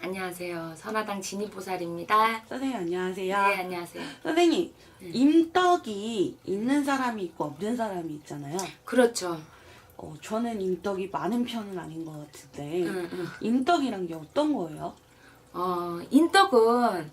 안녕하세요. 선화당 진입보살입니다. 선생님 안녕하세요. 네, 안녕하세요. 선생님 임떡이 있는 사람이 있고 없는 사람이 있잖아요. 그렇죠. 어, 저는 임떡이 많은 편은 아닌 것 같은데 응, 응. 임떡이란 게 어떤 거예요? 어, 인덕은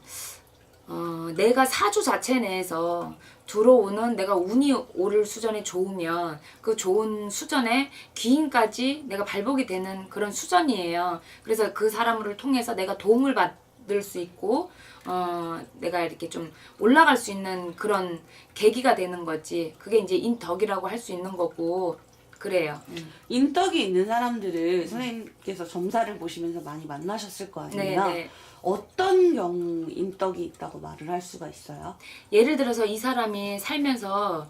어, 내가 사주 자체 내에서 들어오는 내가 운이 오를 수전에 좋으면 그 좋은 수전에 귀인까지 내가 발복이 되는 그런 수전이에요. 그래서 그 사람을 통해서 내가 도움을 받을 수 있고 어, 내가 이렇게 좀 올라갈 수 있는 그런 계기가 되는 거지. 그게 이제 인덕이라고 할 수 있는 거고 그래요. 음. 임떡이 있는 사람들을 선생님께서 점사를 보시면서 많이 만나셨을 거 네, 아니에요? 네. 어떤 경우 임떡이 있다고 말을 할 수가 있어요? 예를 들어서 이 사람이 살면서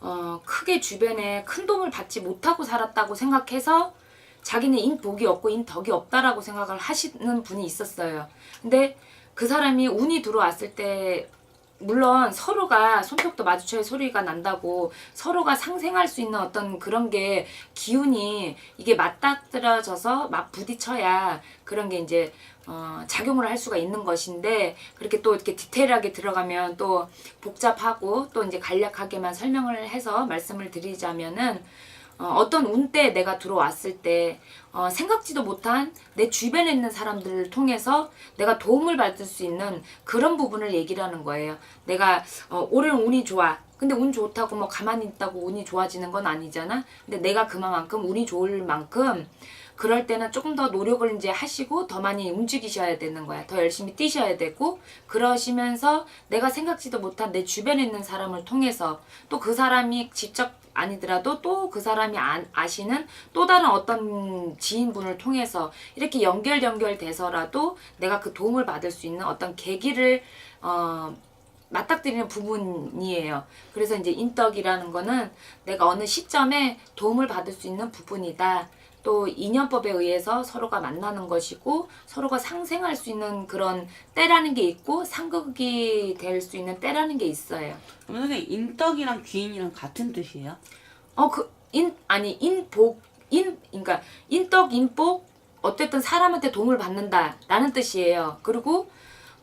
어, 크게 주변에 큰 도움을 받지 못하고 살았다고 생각해서 자기는 인복이 없고 인덕이 없다라고 생각을 하시는 분이 있었어요. 근데 그 사람이 운이 들어왔을 때 물론 서로가 손뼉도 마주쳐야 소리가 난다고 서로가 상생할 수 있는 어떤 그런 게 기운이 이게 맞닥뜨려져서 막 부딪혀야 그런 게 이제 어, 작용을 할 수가 있는 것인데 그렇게 또 이렇게 디테일하게 들어가면 또 복잡하고 또 이제 간략하게만 설명을 해서 말씀을 드리자면은 어, 어떤 운때 내가 들어왔을 때 어, 생각지도 못한 내 주변에 있는 사람들을 통해서 내가 도움을 받을 수 있는 그런 부분을 얘기를 하는 거예요. 내가 어, 올해는 운이 좋아. 근데 운 좋다고 뭐 가만히 있다고 운이 좋아지는 건 아니잖아. 근데 내가 그만큼 운이 좋을 만큼 그럴 때는 조금 더 노력을 이제 하시고 더 많이 움직이셔야 되는 거야. 더 열심히 뛰셔야 되고 그러시면서 내가 생각지도 못한 내 주변에 있는 사람을 통해서 또 그 사람이 직접 아니더라도 또 그 사람이 아, 아시는 또 다른 어떤 지인분을 통해서 이렇게 연결 연결돼서라도 내가 그 도움을 받을 수 있는 어떤 계기를 어 맞닥뜨리는 부분이에요. 그래서 이제 인덕이라는 거는 내가 어느 시점에 도움을 받을 수 있는 부분이다. 또 인연법에 의해서 서로가 만나는 것이고 서로가 상생할 수 있는 그런 때라는 게 있고 상극이 될 수 있는 때라는 게 있어요. 그럼 선생님 임떡이랑 귀인이랑 같은 뜻이에요? 어 그 인 아니 인복 인 그러니까 인덕 인복 어쨌든 사람한테 도움을 받는다라는 뜻이에요. 그리고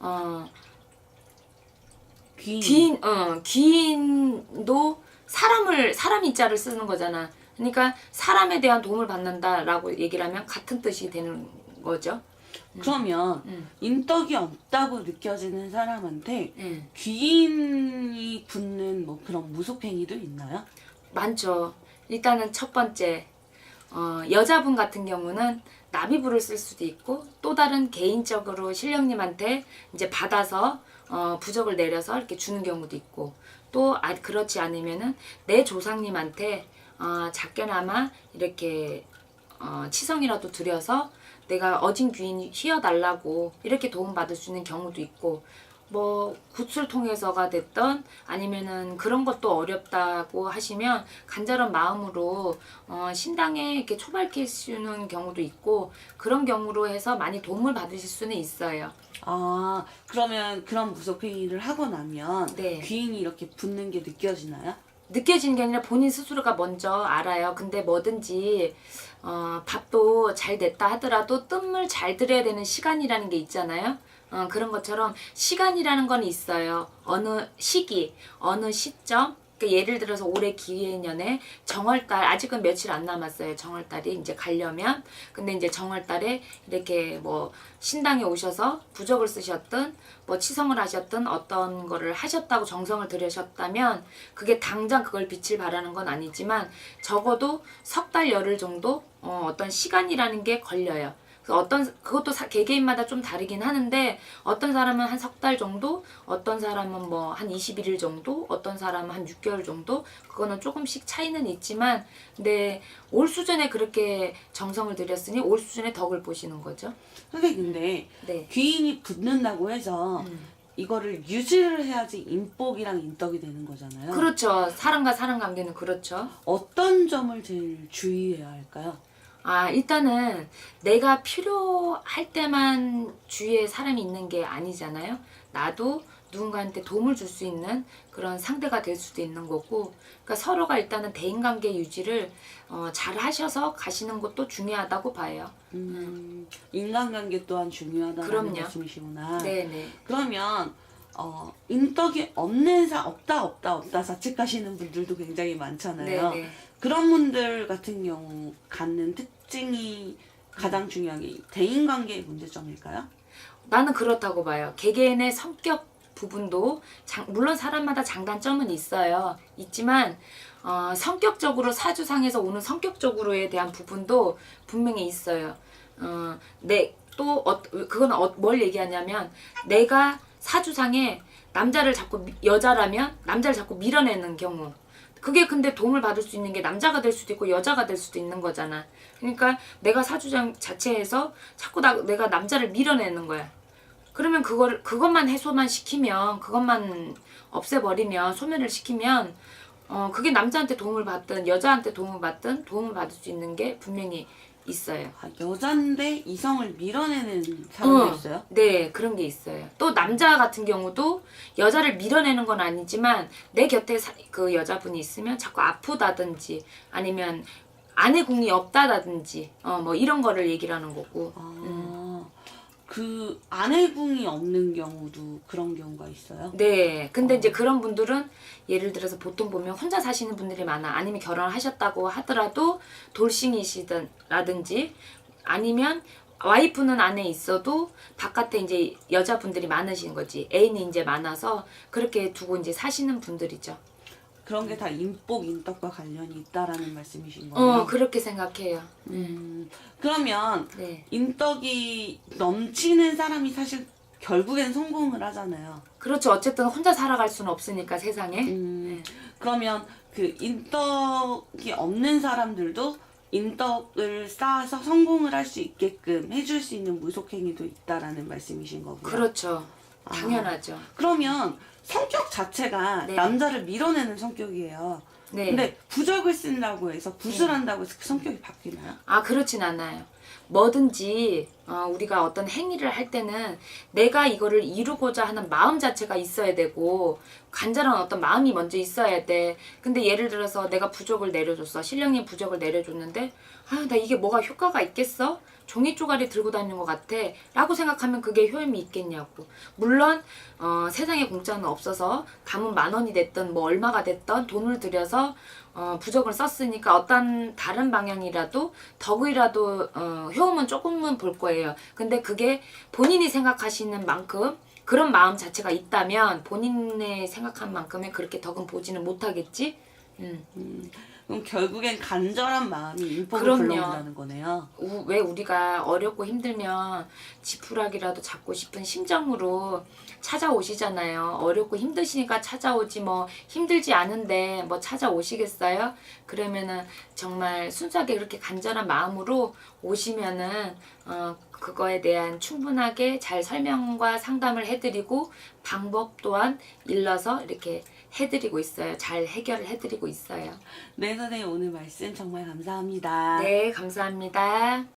어 귀인. 귀인, 어, 귀인도 사람을, 사람 인자를 쓰는 거잖아. 그러니까 사람에 대한 도움을 받는다라고 얘기를 하면 같은 뜻이 되는 거죠. 그러면 음. 임떡이 없다고 느껴지는 사람한테 예. 귀인이 붙는 뭐 그런 무속행위도 있나요? 많죠. 일단은 첫 번째, 어, 여자분 같은 경우는 나비불을 쓸 수도 있고 또 다른 개인적으로 신령님한테 이제 받아서 어, 부적을 내려서 이렇게 주는 경우도 있고 또 아, 그렇지 않으면은 내 조상님한테 어, 작게나마 이렇게 어, 치성이라도 드려서 내가 어진 귀인이 휘어달라고 이렇게 도움받을 수 있는 경우도 있고 뭐 굿을 통해서가 됐던 아니면은 그런 것도 어렵다고 하시면 간절한 마음으로 어, 신당에 이렇게 초발키시는 경우도 있고 그런 경우로 해서 많이 도움을 받으실 수는 있어요. 아 그러면 그런 무속행위를 하고 나면 네. 귀인이 이렇게 붙는 게 느껴지나요? 느껴지는 게 아니라 본인 스스로가 먼저 알아요. 근데 뭐든지 어, 밥도 잘 됐다 하더라도 뜸을 잘 들여야 되는 시간이라는 게 있잖아요. 어, 그런 것처럼 시간이라는 건 있어요. 어느 시기, 어느 시점. 그러니까 예를 들어서 올해 기해년에 정월달 아직은 며칠 안 남았어요. 정월달이 이제 가려면 근데 이제 정월달에 이렇게 뭐 신당에 오셔서 부적을 쓰셨든 뭐 치성을 하셨든 어떤 거를 하셨다고 정성을 들으셨다면 그게 당장 그걸 빛을 발하는 건 아니지만 적어도 석 달 열흘 정도 어, 어떤 시간이라는 게 걸려요. 어떤 그것도 사- 개개인마다 좀 다르긴 하는데 어떤 사람은 한 석 달 정도, 어떤 사람은 뭐 한 21일 정도, 어떤 사람은 한 6개월 정도 그거는 조금씩 차이는 있지만 근데 올 수준에 그렇게 정성을 들였으니 올 수준의 덕을 보시는 거죠. 선생님 근데 네. 귀인이 붙는다고 해서 음. 이거를 유지를 해야지 임복이랑 임떡이 되는 거잖아요. 그렇죠. 사람과 사람 관계는 그렇죠. 어떤 점을 제일 주의해야 할까요? 아, 일단은 내가 필요할 때만 주위에 사람이 있는 게 아니잖아요. 나도 누군가한테 도움을 줄 수 있는 그런 상대가 될 수도 있는 거고 그러니까 서로가 일단은 대인관계 유지를 어, 잘 하셔서 가시는 것도 중요하다고 봐요. 음, 인간관계 또한 중요하다는 그럼요. 말씀이시구나. 네네. 그러면 어, 인덕이 없는 사 없다 없다 없다 자책하시는 분들도 굉장히 많잖아요. 네네. 그런 분들 같은 경우 갖는 특징이 가장 중요한 게 대인관계의 문제점일까요? 나는 그렇다고 봐요. 개개인의 성격 부분도 장- 물론 사람마다 장단점은 있어요. 있지만 어, 성격적으로 사주상에서 오는 성격적으로에 대한 부분도 분명히 있어요. 어, 내 또 어, 그건 어, 뭘 얘기하냐면 내가 사주상에 남자를 자꾸 미- 여자라면 남자를 자꾸 밀어내는 경우 그게 근데 도움을 받을 수 있는 게 남자가 될 수도 있고 여자가 될 수도 있는 거잖아. 그러니까 내가 사주장 자체에서 자꾸 나, 내가 남자를 밀어내는 거야. 그러면 그걸 그것만 해소만 시키면 그것만 없애버리면 소멸을 시키면 어 그게 남자한테 도움을 받든 여자한테 도움을 받든 도움을 받을 수 있는 게 분명히 있어요. 아, 여잔데 이성을 밀어내는 사람도 응. 있어요? 네, 그런 게 있어요. 또 남자 같은 경우도 여자를 밀어내는 건 아니지만 내 곁에 사- 그 여자분이 있으면 자꾸 아프다든지 아니면 아내 궁이 없다든지 어 뭐 이런 거를 얘기를 하는 거고. 아, 그 아내궁이 없는 경우도 그런 경우가 있어요? 네. 근데 이제 그런 분들은 예를 들어서 보통 보면 혼자 사시는 분들이 많아. 아니면 결혼하셨다고 하더라도 돌싱이시든라든지 아니면 와이프는 안에 있어도 바깥에 이제 여자분들이 많으신 거지. 애인이 이제 많아서 그렇게 두고 이제 사시는 분들이죠. 그런 게 다 인복, 인덕과 관련이 있다라는 말씀이신 거예요? 어, 그렇게 생각해요. 음, 그러면 네. 인덕이 넘치는 사람이 사실 결국엔 성공을 하잖아요. 그렇죠. 어쨌든 혼자 살아갈 수는 없으니까 세상에. 음, 그러면 그 인덕이 없는 사람들도 인덕을 쌓아서 성공을 할 수 있게끔 해줄 수 있는 무속행위도 있다라는 말씀이신 거고요. 그렇죠. 아. 당연하죠. 그러면 성격 자체가 네. 남자를 밀어내는 성격이에요. 네. 근데 부적을 쓴다고 해서 굿을 한다고 해서 그 성격이 바뀌나요? 아 그렇진 않아요. 뭐든지 어, 우리가 어떤 행위를 할 때는 내가 이거를 이루고자 하는 마음 자체가 있어야 되고 간절한 어떤 마음이 먼저 있어야 돼. 근데 예를 들어서 내가 부적을 내려줬어. 신령님 부적을 내려줬는데 아나 이게 뭐가 효과가 있겠어? 종이 쪼가리 들고 다니는 것 같아 라고 생각하면 그게 효험이 있겠냐고 물론 어, 세상에 공짜는 없어서 가문 만 원이 됐든 뭐 얼마가 됐든 돈을 들여서 어, 부적을 썼으니까 어떤 다른 방향이라도 덕이라도 어, 효험은 조금은 볼 거예요. 근데 그게 본인이 생각하시는 만큼 그런 마음 자체가 있다면 본인의 생각한 만큼의 그렇게 덕은 보지는 못하겠지? 음. 그럼 결국엔 간절한 마음이 인복을 그럼요. 불러온다는 거네요. 우- 왜 우리가 어렵고 힘들면 지푸라기라도 잡고 싶은 심정으로 찾아오시잖아요. 어렵고 힘드시니까 찾아오지 뭐 힘들지 않은데 뭐 찾아오시겠어요? 그러면은 정말 순수하게 그렇게 간절한 마음으로 오시면은 어 그거에 대한 충분하게 잘 설명과 상담을 해드리고 방법 또한 일러서 이렇게 해드리고 있어요. 잘 해결을 해드리고 있어요. 네, 선생님 오늘 말씀 정말 감사합니다. 네, 감사합니다.